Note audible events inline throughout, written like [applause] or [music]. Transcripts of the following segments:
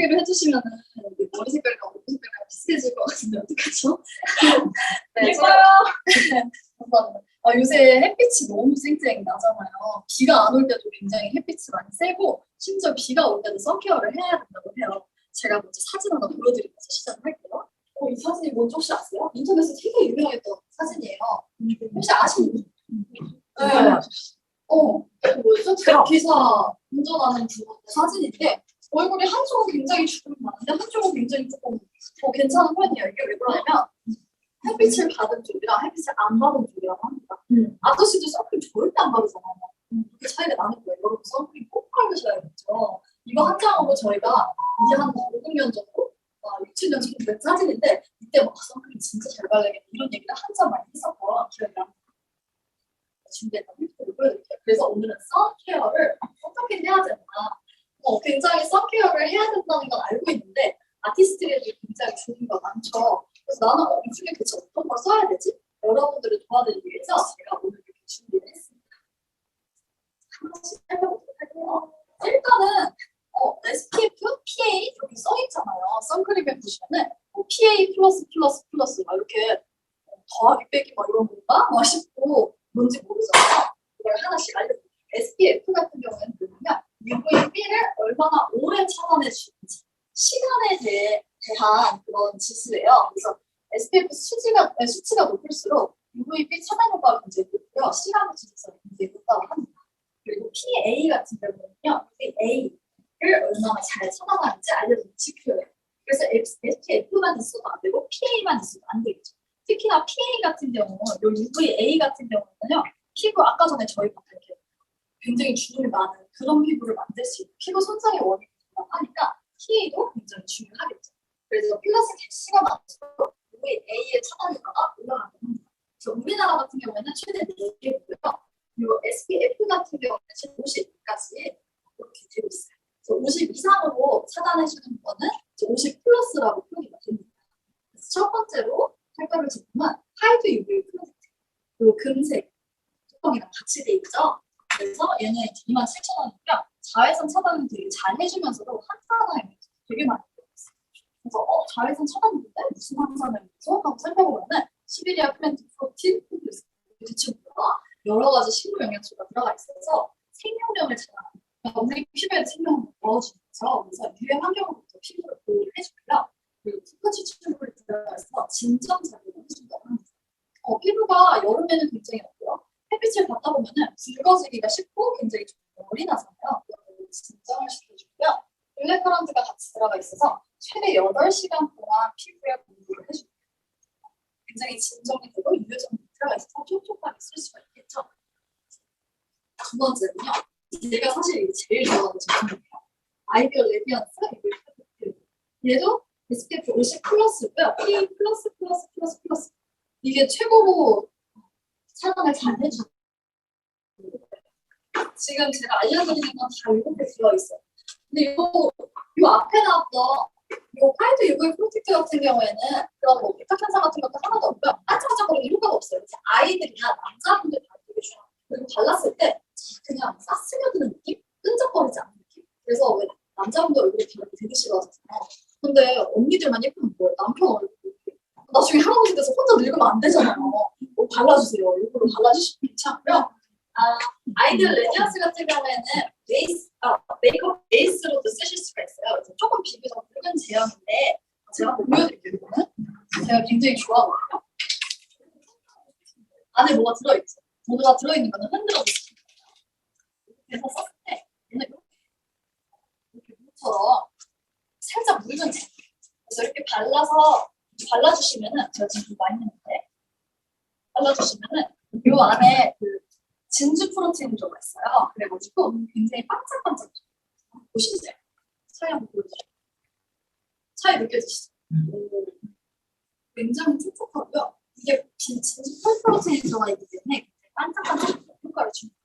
소개를 해주시면은 이제 머리 색깔과 옷 색깔과 비슷해질 것 같은데 어떡하죠? [laughs] 네, 제가 감사합니다. 아, 요새 햇빛이 너무 쨍쨍 나잖아요. 비가 안 올 때도 굉장히 햇빛이 많이 세고 심지어 비가 올 때도 선케어를 해야 된다고 해요. 제가 먼저 사진 하나 보여드리면서 시작을 할게요. 어, 이 사진이 뭔지 혹시 아세요? 인터넷에서 되게 유명했던 사진이에요. 혹시 아시는 분? 네. 어, 그 뭐였죠? 기사 운전하는 분 사진인데 얼굴이 한쪽은 굉장히 주름이 많은데 한쪽은 굉장히 조금 어, 괜찮은 편이에요. 이게 왜 그러냐면 햇빛을 받은 쪽이랑 햇빛을 안 받은 쪽이라고 합니다. 음. 아저씨도 선크림 절대 안 바르잖아요. 그 차이가 나는 거예요. 여러분 선크림 꼭 바르셔야겠죠. 이거 한 장으로 저희가 이제 한 5, 6년 정도, 아, 6, 7년 정도 된 사진인데 이때 막 선크림 진짜 잘 발라야겠다 이런 얘기를 한참 많이 했었고 기억이 납니다. 준비했던 를 보여드릴게요. 그래서 오늘은 선케어를 어떻게 해야 되나 어, 굉장히 선케어를 해야 된다는 건 알고 있는데 아티스트들이 굉장히 거 많죠. 그래서 나는 어, 이 중에 대체 어떤 걸 써야 되지? 여러분들을 도와드리기 위해서 제가 오늘 이렇게 준비를 했습니다. 하나씩 살펴보도록 할게요. 일단은 어, SPF, PA 이렇게 써 있잖아요. 선크림에 보시면은 뭐 PA 플러스 플러스 플러스 막 이렇게 어, 더하기 빼기 막 이런 건가? 막 싶고 뭔지 모르잖아요. 이걸 하나씩 알려드릴게요. SPF 같은 경우에는 뭐냐면 UVB를 얼마나 오래 차단해 주는지 시간에 대해 대한 그런 지수예요. 그래서 SPF 수치가, 네, 수치가 높을수록 UVB 차단 효과가 굉장히 높고요. 시간의 지수가 굉장히 높다고 합니다. 그리고 PA 같은 경우는요, PA를 얼마나 잘 차단하는지 알려주는 지표예요. 그래서 SPF만 있어도 안 되고 PA만 있어도 안 되겠죠. 특히나 PA 같은 경우, 요 UVA 같은 경우는요, 피부 아까 전에 저희가 이렇게 굉장히 주름이 많은 그런 피부를 만들 수 있고 피부 손상의 원인이라고 하니까 PA도 굉장히 중요하겠죠. 그래서 플러스 대시가 많을수록 UVA의 차단 효과가 올라가는 합니다. 그래서 우리나라 같은 경우에는 최대 4개고요. 그리고 SPF 같은 경우는 50까지 이렇게 되고 있어요. 그래서 50 이상으로 차단해주는 거는 이제 50 플러스라고 표기가 됩니다. 그래서 첫 번째로 살펴볼 제품은 하이드 UV 프로젝트 그리고 금색 뚜껑이랑 같이 돼 있죠. 그래서 얘는 27,000원이고요. 자외선 차단은 되게 잘 해주면서도 한산화에 되게 많이 들어있어요. 그래서 어 자외선 차단인데 무슨 한산화를 하고 살펴보면은 시베리아 플랜트 프로틴 대체보다 여러 가지 식물 영양소가 들어가 있어서 생명력을 차단합니다. 그러니까 우리 피부에 생명을 넣어주면서 그래서 유해 환경으로부터 피부를 보호를 해주고요. 그리고 피부치 추출물이 들어가서 진정 작용을 해준다고 합니다. 어, 피부가 여름에는 굉장히 어때요? 햇빛을 받다 보면은 붉어지기가 쉽고 굉장히 좀 열이 나잖아요. 진정을 시켜주고요. 블랙커런트가 같이 들어가 있어서 최대 8시간 동안 피부에 공부를 해줍니다. 굉장히 진정이 되고 유효점이 들어가 있어서 촉촉하게 쓸 수가 있겠죠. 두 번째는요. 제가 사실 제일 좋아하는 제품이에요. 아이비어 레디언스 이블 얘도 SPF 50 플러스고요. P 플러스 플러스 플러스 플러스 이게 최고로 차단을 잘 해주는 지금 제가 알려드리는 건 다 이렇게 들어있어요. 근데 이 앞에 나왔던 이 화이트 UV 프로텍트 같은 경우에는 그런 뭐 백탁 현상 같은 것도 하나도 없고요. 반짝반짝거리는 효과가 없어요. 그래서 아이들이나 남자분들 다 되게 좋아요. 그리고 발랐을 때 그냥 싹 스며드는 느낌? 끈적거리지 않는 느낌? 그래서 왜 남자분들 얼굴에 바르기 되게 싫어하잖아요. 근데 언니들만 예쁘면 뭐예요? 남편 얼굴 나중에 할아버지 돼서 혼자 늙으면 안 되잖아요. 뭐 발라주세요. 일부러 발라주시면 괜찮고요. 아, 아이들 레디언스 같은 경우에는 베이스, 아, 메이크업 베이스로도 쓰실 수가 있어요. 그래서 조금 비교적 붉은 제형인데 제가 보여드릴게요. 이거는 제가 굉장히 좋아하거든요. 안에 뭐가 들어있죠. 뭐가 들어있는 거는 흔들어 주시면 돼요. 그래서 썼을 때 얘는 이렇게 이렇게 물처럼 살짝 묽은 제형. 그래서 이렇게 발라서 발라주시면은 제가 지금 많이 했는데 발라주시면은 요 안에 그 진주 프로틴이 들어가 있어요. 그래가지고 굉장히 반짝반짝 보시세요. 차이 한번 보여주세요. 차이 느껴지시죠? 오, 굉장히 촉촉하고요. 이게 진- 진주 프로틴이 들어가 있기 때문에 반짝반짝 효과를 줍니다.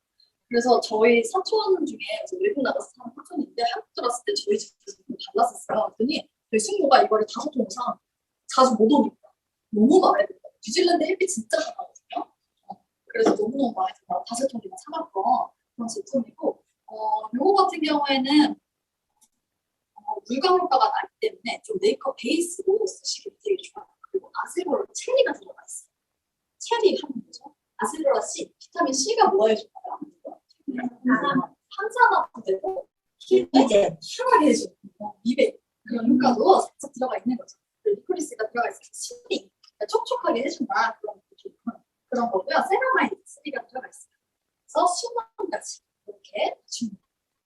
그래서 저희 사촌 중에 저 외국 나가서 사는 사촌인데 한국 들어왔을 때 저희 집에서 이거 발랐었어요. 그랬더니 저희 숙모가 이거를 다섯 통 이상 자주 못 오니까 너무 마음에 들어요. 뉴질랜드 햇빛 진짜 강하거든요. 어, 그래서 너무너무 마음에 들어요. 다섯 통이나 사봤던 그런 제품이고 어, 요거 같은 경우에는 어, 어, 물광 효과가 나기 때문에 좀 메이크업 베이스로 쓰시기 되게 좋아요. 그리고 아세로라 체리가 들어가 있어요. 체리 하면 뭐죠? 아세로라 C, 비타민 C가 뭐 해줄까요? 항산화도 되고 이제 편하게 해주고 미백 그런 효과도 살짝 들어가 있는 거죠. 리코리스가 들어가 있어서 신이 촉촉하게 해준다 그런 그런 거고요. 세라마이드 3가 들어가 있어요. 그래서 10만까지 이렇게 줍니다.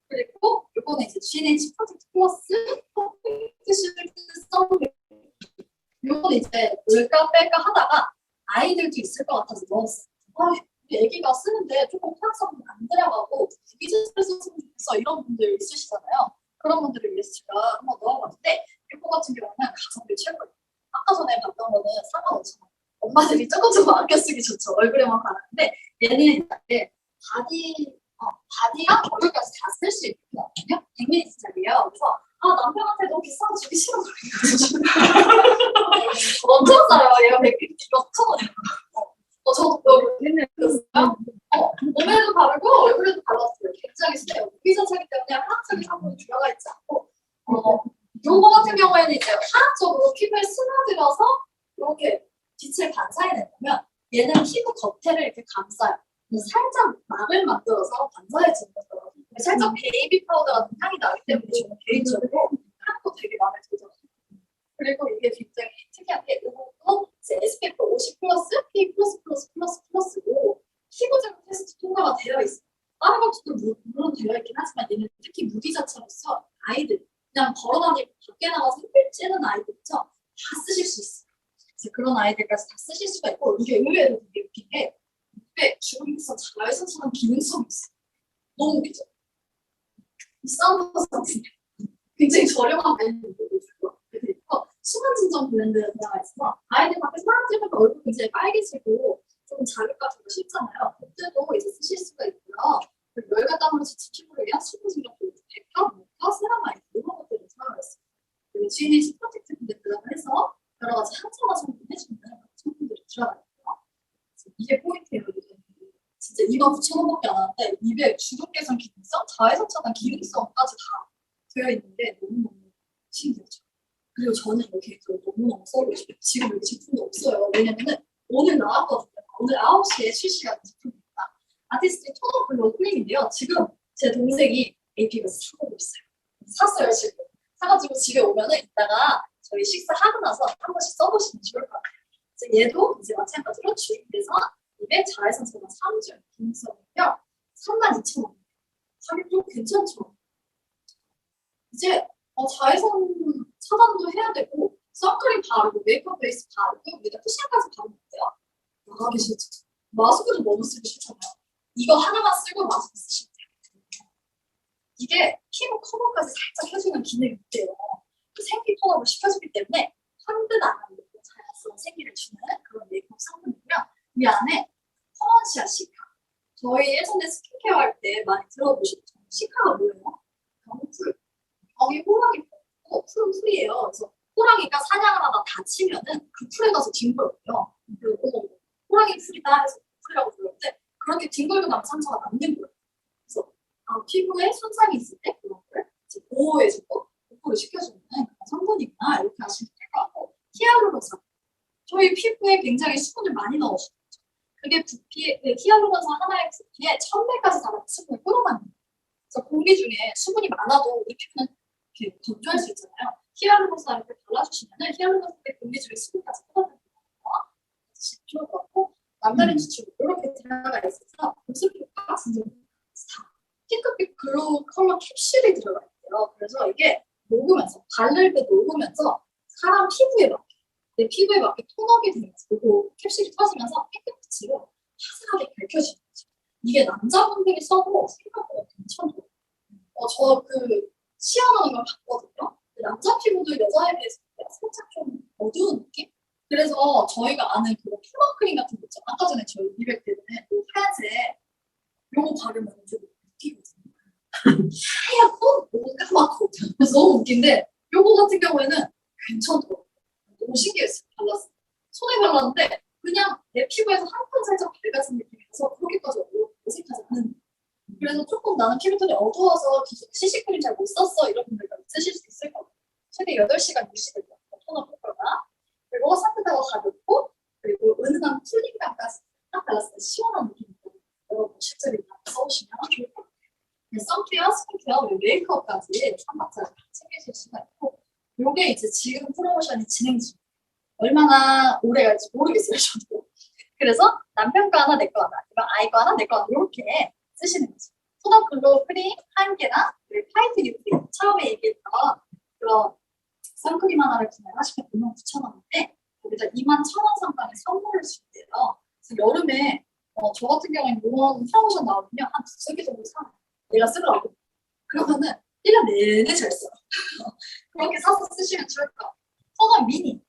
그리고 요거는 이제 GNH 프로젝트 플러스 퍼펙트 쉴드 썬블 요거는 이제 넣을까 뺄까 하다가 아이들도 있을 것 같아서 넣었어요. 아, 애기가 쓰는데 조금 화학성분 안 들어가고 유기질을 썼으면 좋겠어 이런 분들 있으시잖아요. 그런 분들을 위해서 제가 한번 넣어봤는데 이거 같은 경우는 가성비 최고예요. 아까 전에 봤던 거는 4만 5천 원. 엄마들이 조금 조금 아껴 쓰기 좋죠. 얼굴에만 바르는데 얘는 이제 바디 어, 바디랑 얼굴까지 다 쓸 수 있거든요. 100ml짜리예요. 그래서 아 남편한테 너무 거 주기 싫어 엄청 싸요. 얘가 100ml 6천 원이에요. 어, 저도 맨날 그랬어요. 어, 몸에도 바르고 얼굴에도 발랐어요. 굉장히 세요. 무기자차기 때문에 화학적인 성분이 들어가 있지 않고 어, 요거 같은 경우에는 이제 화학적으로 피부에 스며들어서 이렇게 빛을 반사해내면 얘는 피부 겉에를 이렇게 감싸요. 살짝 막을 만들어서 반사해주는 거죠. 살짝 베이비 파우더 같은 향이 나기 때문에 저는 개인적으로 향도 되게 마음에 들어요. 그리고 이게 굉장히 특이한 게 이것도 SPF 50 플러스, P 플러스 플러스 플러스 플러스고 피부적 테스트 통과가 되어 있어요. 다른 물- 물론 되어 있긴 하지만 얘는 특히 무기자차로서 아이들 그냥 걸어다니고 밖에 나가서 햇빛 쬐는 아이들 있죠? 다 쓰실 수 있어요. 그런 아이들까지 다 쓰실 수가 있고 이게 의외로 되게 웃긴 게 입에 주름에서 자외선처럼 기능성이 있어요. 너무 웃기죠? 같은 굉장히 저렴한 브랜드들도 있고 수분 진정 브랜드 들어가 있어서 아이들 밖에 사람 찍으면 얼굴 굉장히 빨개지고 좀 자극가지고 쉽잖아요. 그때도 이제 쓰실 수가 있고요. 그리고 열과 땀으로 지친 피부를 위한 수분 진정도 백화, 모카, 세라마이드 이런 들어가 있어요. 그리고 GNH 프로젝트 브랜드라고 해서 여러 가지 항산화 성분 해주는 성분들이 들어가 있고요. 이게 포인트예요. 진짜 2만 9천 원밖에 안 하는데 입에 주름 자외선 차단 기능성까지 다 되어 있는 게 너무너무 신기하죠. 그리고 저는 이렇게 그 너무너무 써보고 싶어요. 지금 여기 제품도 없어요. 왜냐면은 오늘 나왔거든요. 오늘 9시에 출시하는 제품입니다. 아티스트 토너 블루 크림인데요. 지금 제 동생이 AP가 사고 있어요. 샀어요, 지금. 사가지고 집에 오면은 이따가 저희 식사하고 나서 한 번씩 써보시면 좋을 것 같아요. 그래서 얘도 이제 마찬가지로 주입돼서 입에 자외선 차단 3주 기능성이며 32,000원. 가격도 괜찮죠? 이제 어, 자외선 차단도 해야 되고 선크림 바르고 메이크업 베이스 바르고 여기다 쿠션까지 바르면 어때요? 나가기 싫죠. 마스크도 너무 쓰기 싫잖아요. 이거 하나만 쓰고 마스크 쓰시면 돼요. 이게 피부 커버까지 살짝 해주는 기능이 있대요. 그 생기 톤업을 시켜주기 때문에 한듯 안 하는 자연스러운 생기를 주는 그런 메이크업 상품이고요. 이 안에 퍼런시아 시카. 저희 예전에 스킨케어 할 때 많이 들어보셨죠? 시카가 뭐예요? 병풀. 병이 호랑이 어, 풀은 풀이에요. 그래서 호랑이가 사냥을 하다 다치면은 그 풀에 가서 뒹굴어요. 그리고 어머, 호랑이 풀이다 해서 풀이라고 불렀는데 그렇게 뒹굴고 나면 상처가 남는 거예요. 그래서 아, 피부에 손상이 있을 때 그런 걸 이제 보호해주고 복구를 시켜주는 그런 성분이구나 이렇게 아시면 될 것 같고 히알루론산 저희 피부에 굉장히 수분을 많이 넣어주죠. 그게 부피, 그 히알루론산 하나의 부피에 1000배까지 달하는 수분을 끌어당겨요. 그래서 공기 중에 수분이 많아도 우리 피부는 이렇게 건조할 수 있잖아요. 히알루론산을 이렇게 발라주시면은 히알루론산의 공기 중에 수분까지 끌어당겨요. 진짜 좋을 것 같고 남다른 지출 이렇게 들어가 있어서 보습 효과 진짜 다 핑크빛 글로우 컬러 캡슐이 들어가 있대요. 그래서 이게 녹으면서 바를 때 녹으면서 사람 피부에 맞게 내 피부에 맞게 톤업이 되면서 그리고 캡슐이 터지면서 핑크 빛으로 화사하게 밝혀지는 거죠. 이게 남자분들이 써도 생각보다 괜찮더라고요. 어, 저그 시연하는 걸 봤거든요. 남자 피부도 여자에 비해서 살짝 좀 어두운 느낌? 그래서 저희가 아는 그 토너 크림 같은 거 있죠. 아까 전에 저희 미백 때문에 그 하얀색 요거 바르면 좀 웃기거든요. 하얗고 너무 까맣고 너무 웃긴데 요거 같은 경우에는 괜찮더라고요. 너무 신기했어요. 발랐어요. 손에 발랐는데 그냥 내 피부에서 한번 살짝 밝아진 느낌이라서 그렇게까지 어- 어색하지 않은 그래서 조금 나는 피부톤이 어두워서 기존 CC크림 잘 못 썼어 이런 분들도 쓰실 수 있을 거예요. 최대 8시간 유지되고요. 토너 효과가. 그리고 산뜻하고 가볍고 그리고 은은한 쿨링감까지 딱 발랐을 때 시원한 있고 여러분 실제로 써보시면 좋을 것 같아요. 네, 선케어, 스킨케어, 메이크업까지 삼박자를 다 챙기실 수가 있고 요게 이제 지금 프로모션이 진행 중. 얼마나 오래 갈지 모르겠어요, 저도. 그래서 남편 거 하나, 내 거 하나, 아니면 아이 거 하나, 내 거 하나, 이렇게 쓰시는 거죠. 글로우 크림 한 그리고 화이트 리프팅 처음에 얘기했던 그런 선크림 하나를 구매하시면 59,000원인데 거기다 21,000원 상당의 선물을 준대요. 그래서 여름에 어, 저 같은 경우에는 이런 프로모션 나오면요 한 두세 개 정도 사요. 내가 쓰더라고. 그러면은 1년 내내 잘 써. [laughs] 그렇게 사서 쓰시면 좋을 것 같아요. 토너 미니.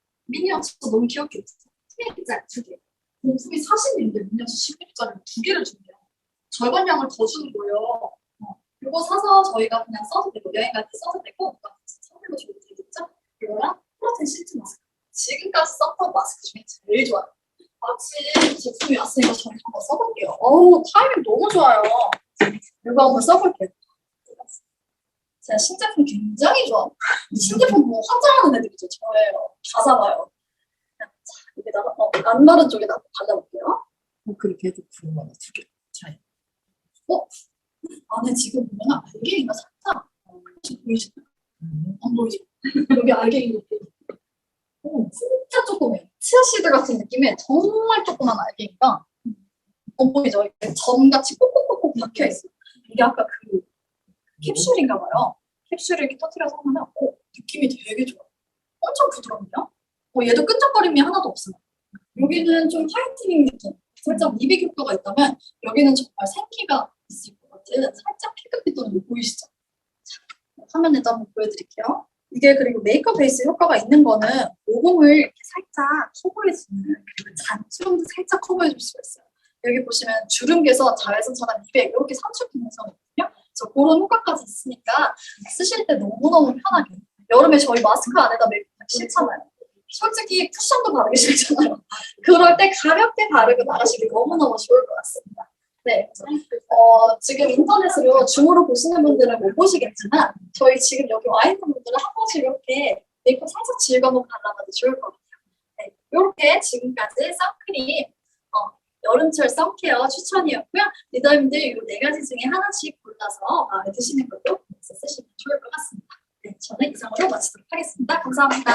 진짜 너무 귀엽겠죠? 16개짜리 두 개. 공품이 40인데 미니언 16개짜리 두 개를 준대요. 절반 양을 더 주는 거예요. 어, 이거 사서 저희가 그냥 써도 되고 여행 갈 때 써도 되고 이거 선물로 줘도 되겠죠? 이거랑 프로틴 시트 마스크. 지금까지 썼던 마스크 중에 제일 좋아요. 마침 제품이 왔으니까 저희 한번 써볼게요. 어우 타이밍 너무 좋아요. 이거 한번 써볼게요. 제가 신제품 굉장히 좋아. 신제품 뭐 환장하는 애들이 죠. 저예요. 다 사봐요. 자, 여기다가 어, 안 바른 쪽에다 발라볼게요. 어, 그렇게 해도 궁금하다 두 개. 차이. 안에 지금 보면 알갱이가 살짝 어, 보이시나요? 음. 안 보이죠? [laughs] 여기 알갱이 이렇게. 오, 진짜 조그매. 치아시드 같은 느낌의 정말 조그만 알갱이가 어, 보이죠? 이렇게 점같이 꼭꼭꼭꼭 박혀 있어요. 이게 아까 그 캡슐인가 봐요. 캡슐을 이렇게 터트려서 하면 어, 느낌이 되게 좋아요. 엄청 부드럽네요. 어, 얘도 끈적거림이 하나도 없어요. 여기는 좀 화이트닝 느낌. 살짝 미백 효과가 있다면 여기는 정말 생기가 있을 것 같은 살짝 피크빛 도는 거 보이시죠? 자, 화면에도 한번 보여드릴게요. 이게 그리고 메이크업 베이스 효과가 있는 거는 모공을 이렇게 살짝 커버해주는 그 잔주름도 살짝 커버해줄 수가 있어요. 여기 보시면 주름 개선, 자외선 차단, 미백 이렇게 삼축 기능성이거든요. 그래서 그런 효과까지 있으니까 쓰실 때 너무너무 편하게. 여름에 저희 마스크 안에다 메이크업 하기 싫잖아요. 솔직히 쿠션도 바르기 싫잖아요. [laughs] 그럴 때 가볍게 바르고 나가시기 너무너무 좋을 것 같습니다. 네. 어, 지금 인터넷으로 줌으로 보시는 분들은 못 보시겠지만, 저희 지금 여기 와 있는 분들은 한 번씩 이렇게 메이크업 살짝 즐거운 발라봐도 좋을 것 같아요. 네. 이렇게 지금까지 선크림, 어, 여름철 선케어 추천이었고요. 리더님들 이네 가지 중에 하나씩 골라서 마음에 드시는 걸로 골라서 쓰시면 좋을 것 같습니다. 네, 저는 이상으로 마치도록 하겠습니다. 감사합니다.